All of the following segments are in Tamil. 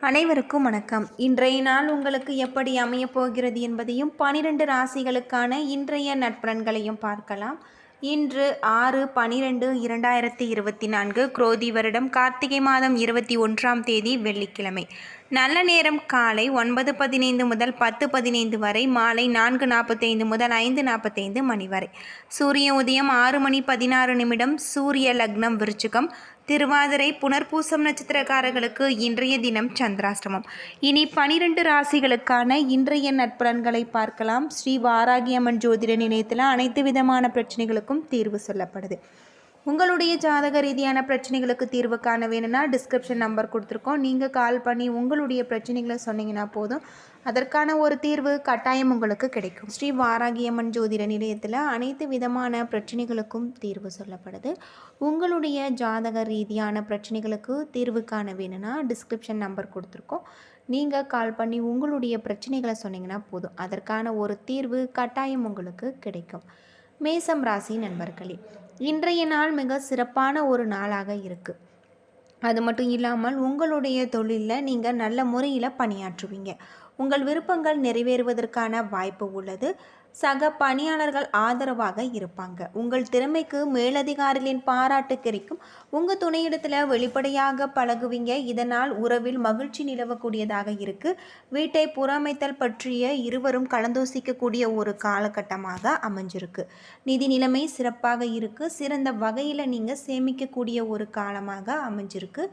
அனைவருக்கும் வணக்கம். இன்றைய நாள் உங்களுக்கு எப்படி அமையப் போகிறது என்பதையும் பனிரெண்டு ராசிகளுக்கான இன்றைய நட்பலன்களையும் பார்க்கலாம். இன்று ஆறு பனிரெண்டு இரண்டாயிரத்தி இருபத்தி நான்கு குரோதி வருடம் கார்த்திகை மாதம் இருபத்தி ஒன்றாம் தேதி வெள்ளிக்கிழமை. நல்ல நேரம் காலை ஒன்பது பதினைந்து முதல் பத்து பதினைந்து வரை மாலை நான்கு நாற்பத்தைந்து முதல் ஐந்து நாற்பத்தைந்து மணி வரை. சூரிய உதயம் ஆறு மணி பதினாறு நிமிடம் சூரிய லக்னம் விருச்சிகம் திருவாதிரை புனர்பூசம் நட்சத்திரக்காரர்களுக்கு இன்றைய தினம் சந்திராஷ்டமம். இனி பனிரெண்டு ராசிகளுக்கான இன்றைய நற்பலன்களை பார்க்கலாம். ஸ்ரீ வாராகியம்மன் ஜோதிட நிலையத்தில் அனைத்து விதமான பிரச்சனைகளுக்கும் தீர்வு சொல்லப்படுது. உங்களுடைய ஜாதக ரீதியான பிரச்சனைகளுக்கு தீர்வு காண வேணும்னா டிஸ்கிரிப்ஷன் நம்பர் கொடுத்துருக்கோம். நீங்கள் கால் பண்ணி உங்களுடைய பிரச்சனைகளை சொன்னீங்கன்னா போதும். அதற்கான ஒரு தீர்வு கட்டாயம் உங்களுக்கு கிடைக்கும். ஸ்ரீ வாராகியம்மன் ஜோதிட நிலையத்தில் அனைத்து விதமான பிரச்சனைகளுக்கும் தீர்வு சொல்லப்படுது. உங்களுடைய ஜாதக ரீதியான பிரச்சனைகளுக்கு தீர்வு காண வேணும்னா டிஸ்கிரிப்ஷன் நம்பர் கொடுத்துருக்கோம். நீங்கள் கால் பண்ணி உங்களுடைய பிரச்சனைகளை சொன்னீங்கன்னா போதும். அதற்கான ஒரு தீர்வு கட்டாயம் உங்களுக்கு கிடைக்கும். மேசம் ராசி நண்பர்களே இன்றைய நாள் மிக சிறப்பான ஒரு நாளாக இருக்குது அது மட்டும் இல்லாமல் உங்களுடைய தொழிலில் நீங்கள் நல்ல முறையில் பணியாற்றுவீங்க. உங்கள் விருப்பங்கள் நிறைவேறுவதற்கான வாய்ப்பு உள்ளது. சக பணியாளர்கள் ஆதரவாக இருப்பாங்க. உங்கள் திறமைக்கு மேலதிகாரிகளின் பாராட்டு கிடைக்கும். உங்கள் துணையிடத்தில் வெளிப்படையாக பழகுவீங்க. இதனால் உறவில் மகிழ்ச்சி நிலவக்கூடியதாக இருக்கு. வீட்டை புறமைத்தல் பற்றிய இருவரும் கலந்தோசிக்கக்கூடிய ஒரு காலகட்டமாக அமைஞ்சிருக்கு. நிதி நிலைமை சிறப்பாக இருக்கு. சிறந்த வகையில் நீங்கள் சேமிக்கக்கூடிய ஒரு காலமாக அமைஞ்சிருக்கு.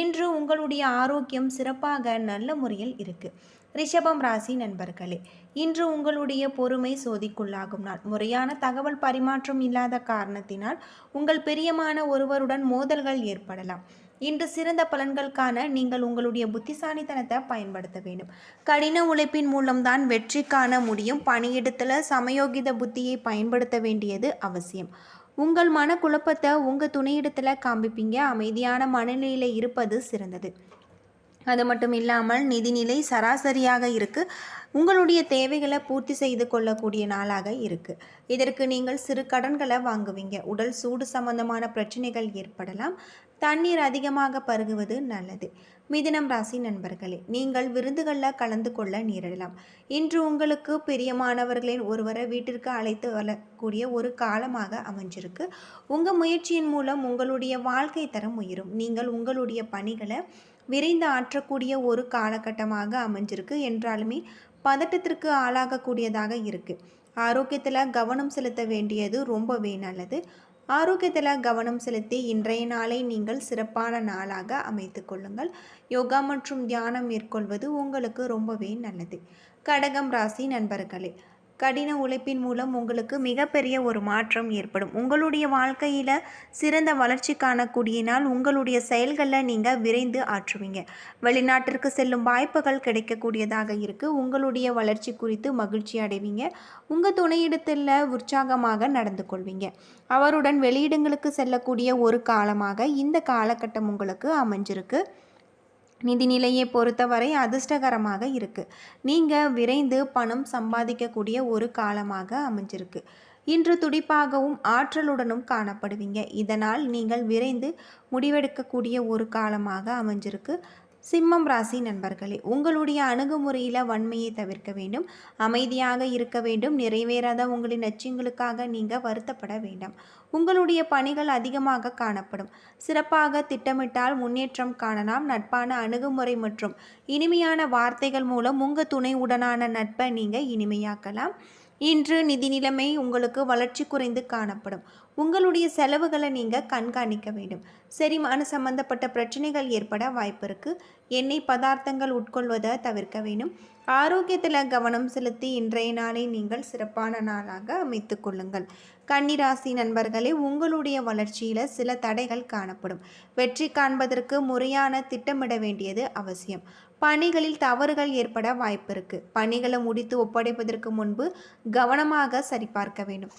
இன்று உங்களுடைய ஆரோக்கியம் சிறப்பாக நல்ல முறையில் இருக்குது ரிஷபம் ராசி நண்பர்களே இன்று உங்களுடைய பொறுமை சோதிக்குள்ளாகும் நாள். முறையான தகவல் பரிமாற்றம் இல்லாத காரணத்தினால் உங்கள் பிரியமான ஒருவருடன் மோதல்கள் ஏற்படலாம். இன்று சிறந்த பலன்கள் காண நீங்கள் உங்களுடைய புத்திசாலித்தனத்தை பயன்படுத்த வேண்டும். கடின உழைப்பின் மூலம்தான் வெற்றி காண முடியும். பணியிடத்தில் சமயோகித புத்தியை பயன்படுத்த வேண்டியது அவசியம். உங்கள் மனக்குழப்பத்தை உங்கள் துணையிடத்தில் காண்பிப்பீங்க. அமைதியான மனநிலையில் இருப்பது சிறந்தது. அது மட்டும் இல்லாமல் நிதிநிலை சராசரியாக இருக்குது உங்களுடைய தேவைகளை பூர்த்தி செய்து கொள்ளக்கூடிய நாளாக இருக்குது இதற்கு நீங்கள் சிறு கடன்களை வாங்குவீங்க. உடல் சூடு சம்பந்தமான பிரச்சனைகள் ஏற்படலாம். தண்ணீர் அதிகமாக பருகுவது நல்லது. மிதினம் ராசி நண்பர்களே நீங்கள் விருந்துகளில் கலந்து கொள்ள நேரிடலாம். இன்று உங்களுக்கு பிரியமானவர்களின் ஒருவரை வீட்டிற்கு அழைத்து வரக்கூடிய ஒரு காலமாக அமைஞ்சிருக்கு. உங்கள் முயற்சியின் மூலம் உங்களுடைய வாழ்க்கை தரம் உயரும். நீங்கள் உங்களுடைய பணிகளை விரைந்து ஆற்றக்கூடிய ஒரு காலகட்டமாக அமைஞ்சிருக்கு. என்றாலுமே பதட்டத்திற்கு ஆளாகக்கூடியதாக இருக்குது ஆரோக்கியத்தில் கவனம் செலுத்த வேண்டியது ரொம்பவே நல்லது. ஆரோக்கியத்தில் கவனம் செலுத்தி இன்றைய நாளை நீங்கள் சிறப்பான நாளாக அமைத்து கொள்ளுங்கள். யோகா மற்றும் தியானம் மேற்கொள்வது உங்களுக்கு ரொம்பவே நல்லது. கடகம் ராசி நண்பர்களே கடின உழைப்பின் மூலம் உங்களுக்கு மிகப்பெரிய ஒரு மாற்றம் ஏற்படும். உங்களுடைய வாழ்க்கையில் சிறந்த வளர்ச்சி காணக்கூடிய நாள் உங்களுடைய செயல்களில் நீங்கள் விரைந்து ஆற்றுவீங்க. வெளிநாட்டிற்கு செல்லும் வாய்ப்புகள் கிடைக்கக்கூடியதாக இருக்குது உங்களுடைய வளர்ச்சி குறித்து மகிழ்ச்சி அடைவீங்க. உங்கள் துணையிடத்தில் உற்சாகமாக நடந்து கொள்வீங்க. அவருடன் வெளியிடங்களுக்கு செல்லக்கூடிய ஒரு காலமாக இந்த காலகட்டம் உங்களுக்கு அமைஞ்சிருக்கு. நிதி நிலையை பொறுத்தவரை அதிர்ஷ்டகரமாக இருக்குது நீங்கள் விரைந்து பணம் சம்பாதிக்கக்கூடிய ஒரு காலமாக அமைஞ்சிருக்கு. இன்று துடிப்பாகவும் ஆற்றலுடனும் காணப்படுவீங்க. இதனால் நீங்கள் விரைந்து முடிவெடுக்கக்கூடிய ஒரு காலமாக அமைஞ்சிருக்கு. சிம்மம் ராசி நண்பர்களே உங்களுடைய அணுகுமுறையில் வன்மையை தவிர்க்க வேண்டும். அமைதியாக இருக்க வேண்டும். நிறைவேறாத உங்களின் லட்சியங்களுக்காக நீங்கள் வருத்தப்பட வேண்டாம். உங்களுடைய பணிகள் அதிகமாக காணப்படும். சிறப்பாக திட்டமிட்டால் முன்னேற்றம் காணலாம். நட்பான அணுகுமுறை மற்றும் இனிமையான வார்த்தைகள் மூலம் உங்கள் துணை உடனான நட்பை நீங்கள் இனிமையாக்கலாம். இன்று நிதி நிலைமை உங்களுக்கு வளர்ச்சி குறைந்து காணப்படும். உங்களுடைய செலவுகளை நீங்கள் கண்காணிக்க வேண்டும். செரிமான சம்பந்தப்பட்ட பிரச்சனைகள் ஏற்பட வாய்ப்பு இருக்குது எண்ணெய் பதார்த்தங்கள் உட்கொள்வதை தவிர்க்க வேண்டும். ஆரோக்கியத்தில் கவனம் செலுத்தி இன்றைய நாளை நீங்கள் சிறப்பான நாளாக அமைத்து கொள்ளுங்கள். கன்னிராசி நண்பர்களே உங்களுடைய வளர்ச்சியில் சில தடைகள் காணப்படும். வெற்றி காண்பதற்கு முறையான திட்டமிட வேண்டியது அவசியம். பணிகளில் தவறுகள் ஏற்பட வாய்ப்பு இருக்கு பணிகளை முடித்து ஒப்படைப்பதற்கு முன்பு கவனமாக சரிபார்க்க வேண்டும்.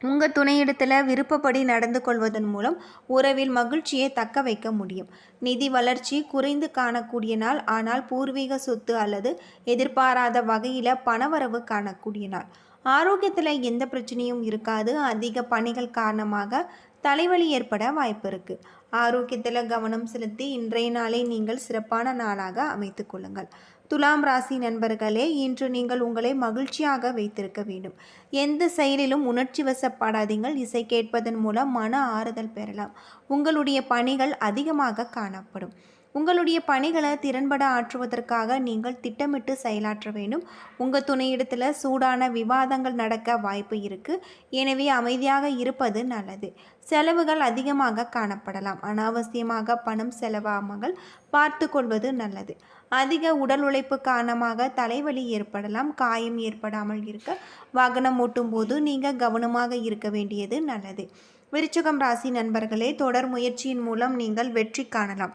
உங்கள் துணையிடத்தில் விருப்பப்படி நடந்து கொள்வதன் மூலம் உறவில் மகிழ்ச்சியை தக்க வைக்க முடியும். நிதி வளர்ச்சி குறைந்து காணக்கூடிய நாள் ஆனால் பூர்வீக சொத்து அல்லது எதிர்பாராத வகையில் பணவரவு காணக்கூடிய நாள். ஆரோக்கியத்தில் எந்த பிரச்சனையும் இருக்காது. அதிக பணிகள் காரணமாக தலைவலி ஏற்பட வாய்ப்பு இருக்குது ஆரோக்கியத்தில் கவனம் செலுத்தி இன்றைய நாளை நீங்கள் சிறப்பான நாளாக அமைத்து கொள்ளுங்கள். துலாம் ராசி நண்பர்களே இன்று நீங்கள் உங்களை மகிழ்ச்சியாக வைத்திருக்க வேண்டும். எந்த செயலிலும் உணர்ச்சி வசப்படாதீங்கள். இசை கேட்பதன் மூலம் மன ஆறுதல் பெறலாம். உங்களுடைய பணிகள் அதிகமாக காணப்படும். உங்களுடைய பணிகளை திறன்பட ஆற்றுவதற்காக நீங்கள் திட்டமிட்டு செயலாற்ற வேண்டும். உங்கள் துணையிடத்தில் சூடான விவாதங்கள் நடக்க வாய்ப்பு இருக்குது எனவே அமைதியாக இருப்பது நல்லது. செலவுகள் அதிகமாக காணப்படலாம். அனாவசியமாக பணம் செலவாமல் பார்த்து கொள்வது நல்லது. அதிக உடல் உழைப்பு காரணமாக தலைவலி ஏற்படலாம். காயம் ஏற்படாமல் இருக்க வாகனம் ஓட்டும் போது நீங்கள் கவனமாக இருக்க வேண்டியது நல்லது. விருச்சகம் ராசி நண்பர்களே தொடர் முயற்சியின் மூலம் நீங்கள் வெற்றி காணலாம்.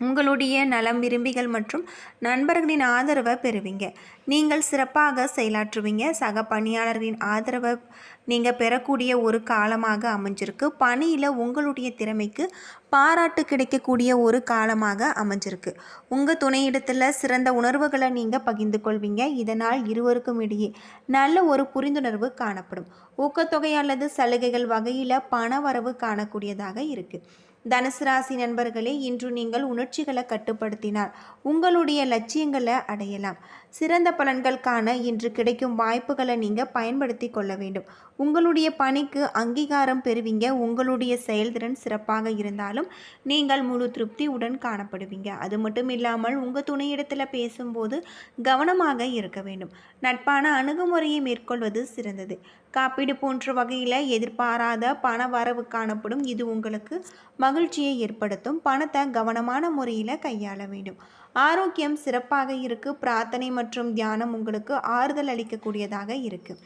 உங்களுடைய நலம் விரும்பிகள் மற்றும் நண்பர்களின் ஆதரவை பெறுவீங்க. நீங்கள் சிறப்பாக செயலாற்றுவீங்க. சக பணியாளர்களின் ஆதரவை நீங்கள் பெறக்கூடிய ஒரு காலமாக அமைஞ்சிருக்கு. பணியில் உங்களுடைய திறமைக்கு பாராட்டு கிடைக்கக்கூடிய ஒரு காலமாக அமைஞ்சிருக்கு. உங்கள் துணையிடத்தில் சிறந்த உணர்வுகளை நீங்கள் பகிர்ந்து கொள்வீங்க. இதனால் இருவருக்கும் இடையே நல்ல ஒரு புரிந்துணர்வு காணப்படும். ஊக்கத்தொகை அல்லது சலுகைகள் வகையில் பண வரவு காணக்கூடியதாக இருக்குது தனுசு ராசி நண்பர்களே இன்று நீங்கள் உணர்ச்சிகளை கட்டுப்படுத்தினால் உங்களுடைய லட்சியங்களை அடையலாம். சிறந்த பலன்கள் காண இன்று கிடைக்கும் வாய்ப்புகளை நீங்கள் பயன்படுத்தி கொள்ள வேண்டும். உங்களுடைய பணிக்கு அங்கீகாரம் பெறுவீங்க. உங்களுடைய செயல்திறன் சிறப்பாக இருந்தாலும் நீங்கள் முழு திருப்தியுடன் காணப்படுவீங்க. அது மட்டும் இல்லாமல் உங்கள் துணையிடத்தில் பேசும்போது கவனமாக இருக்க வேண்டும். நட்பான அணுகுமுறையை மேற்கொள்வது சிறந்தது. காப்பீடு போன்ற வகையில் எதிர்பாராத பண வரவு காணப்படும். இது உங்களுக்கு மகிழ்ச்சியை ஏற்படுத்தும். பணத்தை கவனமான முறையில் கையாள வேண்டும். ஆரோக்கியம் சிறப்பாக இருக்கு. பிரார்த்தனை மற்றும் தியானம் உங்களுக்கு ஆறுதல் அளிக்கக்கூடியதாக இருக்குது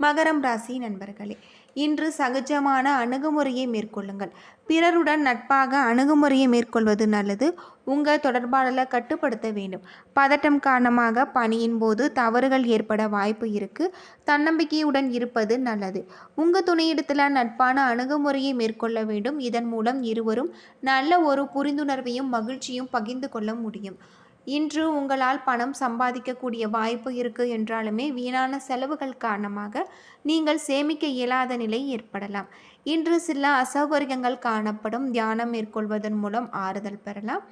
மகரம் ராசி நண்பர்களே இன்று சகஜமான அணுகுமுறையை மேற்கொள்ளுங்கள். பிறருடன் நட்பாக அணுகுமுறையை மேற்கொள்வது நல்லது. உங்கள் தொடர்பாடலை கட்டுப்படுத்த வேண்டும். பதட்டம் காரணமாக பணியின் போது தவறுகள் ஏற்பட வாய்ப்பு இருக்குது தன்னம்பிக்கையுடன் இருப்பது நல்லது. உங்கள் துணையிடத்தில் நட்பான அணுகுமுறையை மேற்கொள்ள வேண்டும். இதன் மூலம் இருவரும் நல்ல ஒரு புரிந்துணர்வையும் மகிழ்ச்சியும் பகிர்ந்து கொள்ள முடியும். இன்று உங்களால் பணம் சம்பாதிக்கக்கூடிய வாய்ப்பு இருக்குது என்றாலுமே வீணான செலவுகள் காரணமாக நீங்கள் சேமிக்க இயலாத நிலை ஏற்படலாம். இன்று சில அசௌகரியங்கள் காணப்படும். தியானம் மேற்கொள்வதன் மூலம் ஆறுதல் பெறலாம்.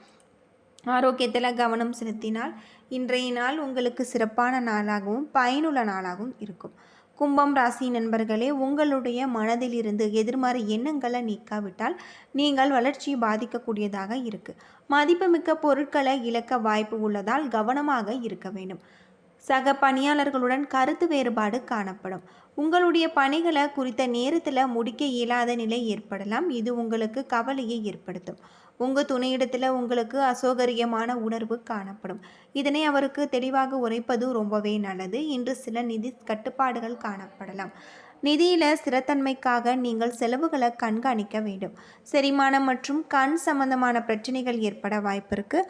ஆரோக்கியத்தில் கவனம் செலுத்தினால் இன்றைய நாள் உங்களுக்கு சிறப்பான நாளாகவும் பயனுள்ள நாளாகவும் இருக்கும். கும்பம் ராசி நண்பர்களே உங்களுடைய மனதிலிருந்து எதிர்மறை எண்ணங்களை நீக்காவிட்டால் நீங்கள் வளர்ச்சியை பாதிக்கக்கூடியதாக இருக்குது மதிப்புமிக்க பொருட்களை இழக்க வாய்ப்பு உள்ளதால் கவனமாக இருக்க வேண்டும். சக பணியாளர்களுடன் கருத்து வேறுபாடு காணப்படும். உங்களுடைய பணிகளை குறித்த நேரத்தில் முடிக்க இயலாத நிலை ஏற்படலாம். இது உங்களுக்கு கவலையை ஏற்படுத்தும். உங்கள் துணையிடத்தில் உங்களுக்கு அசௌகரியமான உணர்வு காணப்படும். இதனை அவருக்கு தெளிவாக உரைப்பது ரொம்பவே நல்லது. இன்று சில நிதி கட்டுப்பாடுகள் காணப்படலாம். நிதியில் ஸ்திரத்தன்மைக்காக நீங்கள் செலவுகளை கண்காணிக்க வேண்டும். செரிமானம் மற்றும் கண் சம்பந்தமான பிரச்சனைகள் ஏற்பட வாய்ப்பு இருக்கு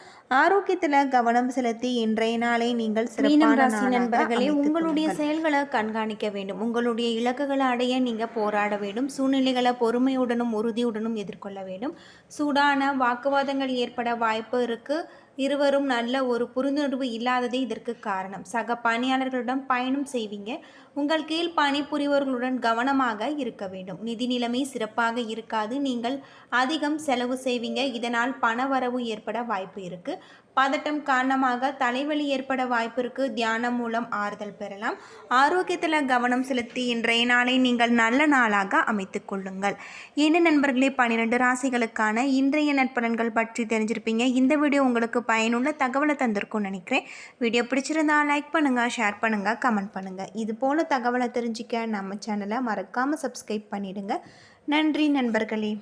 ஆரோக்கியத்தில் கவனம் செலுத்தி இன்றைய நாளை நீங்கள் சிறப்பான நண்பர்களே உங்களுடைய செயல்களை கண்காணிக்க வேண்டும். உங்களுடைய இலக்குகளை அடைய நீங்கள் போராட வேண்டும். சூழ்நிலைகளை பொறுமையுடனும் உறுதியுடனும் எதிர்கொள்ள வேண்டும். சூடான வாக்குவாதங்கள் ஏற்பட வாய்ப்பு இருக்குது இருவரும் நல்ல ஒரு புரிந்துணர்வு இல்லாததே இதற்கு காரணம். சக பணியாளர்களிடம் பயணம் செய்வீங்க. உங்கள் கீழ் பணிபுரிவர்களுடன் கவனமாக இருக்க வேண்டும். நிதி நிலைமை சிறப்பாக இருக்காது. நீங்கள் அதிகம் செலவு செய்வீங்க. இதனால் பண வரவு ஏற்பட வாய்ப்பு இருக்குது பதட்டம் காரணமாக தலைவலி ஏற்பட வாய்ப்பிற்கு தியானம் மூலம் ஆறுதல் பெறலாம். ஆரோக்கியத்தில் கவனம் செலுத்தி இன்றைய நாளை நீங்கள் நல்ல நாளாக அமைத்து கொள்ளுங்கள். என்ன நண்பர்களே பன்னிரெண்டு ராசிகளுக்கான இன்றைய நட்பலன்கள் பற்றி தெரிஞ்சிருப்பீங்க. இந்த வீடியோ உங்களுக்கு பயனுள்ள தகவலை தந்திருக்கும்னு நினைக்கிறேன். வீடியோ பிடிச்சிருந்தா லைக் பண்ணுங்கள் ஷேர் பண்ணுங்கள் கமெண்ட் பண்ணுங்கள் இது போல் தகவலை தெரிஞ்சிக்க நம்ம சேனலை மறக்காமல் சப்ஸ்கிரைப் பண்ணிவிடுங்க நன்றி நண்பர்களே.